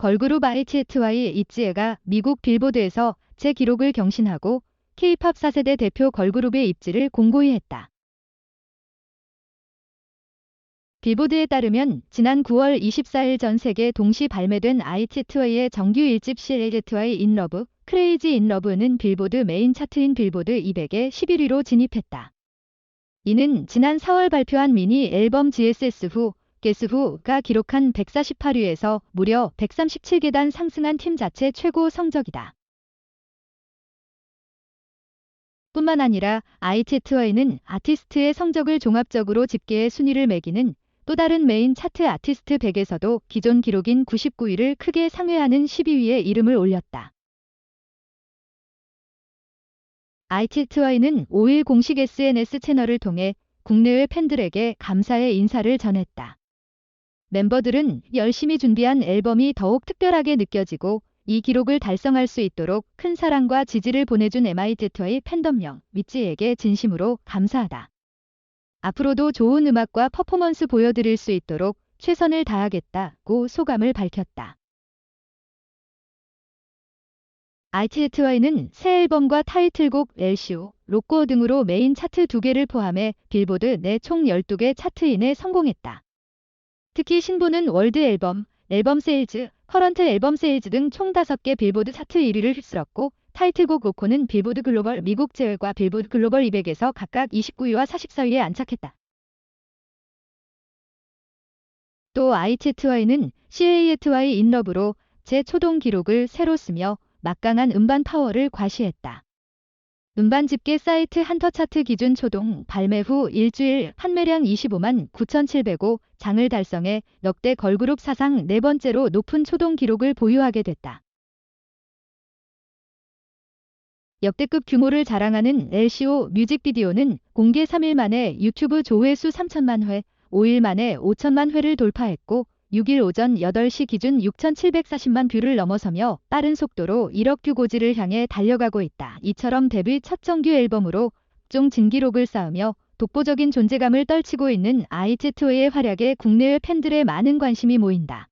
걸그룹 ITTY 입지혜가 미국 빌보드에서 제 기록을 경신하고 K-팝 4세대 대표 걸그룹의 입지를 공고히 했다. 빌보드에 따르면 지난 9월 24일 전 세계 동시 발매된 ITTY의 정규 1집 CLTY 인러브, 크레이지 인러브는 빌보드 메인 차트인 빌보드 200에 11위로 진입했다. 이는 지난 4월 발표한 미니 앨범 GSS 후, 게스 후가 기록한 148위에서 무려 137계단 상승한 팀 자체 최고 성적이다. 뿐만 아니라 ITTY는 아티스트의 성적을 종합적으로 집계해 순위를 매기는 또 다른 메인 차트 아티스트 100에서도 기존 기록인 99위를 크게 상회하는 12위에 이름을 올렸다. ITTY는 5일 공식 SNS 채널을 통해 국내외 팬들에게 감사의 인사를 전했다. 멤버들은 열심히 준비한 앨범이 더욱 특별하게 느껴지고 이 기록을 달성할 수 있도록 큰 사랑과 지지를 보내준 MITTY 팬덤명 위찌에게 진심으로 감사하다. 앞으로도 좋은 음악과 퍼포먼스 보여드릴 수 있도록 최선을 다하겠다고 소감을 밝혔다. ITTY는 새 앨범과 타이틀곡 LCO, 로꼬 등으로 메인 차트 2개를 포함해 빌보드 내 총 12개 차트인에 성공했다. 특히 신보는 월드 앨범, 앨범 세일즈, 커런트 앨범 세일즈 등 총 5개 빌보드 차트 1위를 휩쓸었고 타이틀곡 로코는 빌보드 글로벌 미국 제외과 빌보드 글로벌 200에서 각각 29위와 44위에 안착했다. 또 ITTY는 CATY 인러브로 제 초동 기록을 새로 쓰며 막강한 음반 파워를 과시했다. 음반 집계 사이트 한터 차트 기준 초동 발매 후 일주일 판매량 25만 9,705 장을 달성해 역대 걸그룹 사상 네 번째로 높은 초동 기록을 보유하게 됐다. 역대급 규모를 자랑하는 LCO 뮤직비디오는 공개 3일 만에 유튜브 조회수 3천만 회, 5일 만에 5천만 회를 돌파했고 6일 오전 8시 기준 6,740만 뷰를 넘어서며 빠른 속도로 1억 뷰 고지를 향해 달려가고 있다. 이처럼 데뷔 첫 정규 앨범으로 종 진기록을 쌓으며 독보적인 존재감을 떨치고 있는 아이츠투의 활약에 국내외 팬들의 많은 관심이 모인다.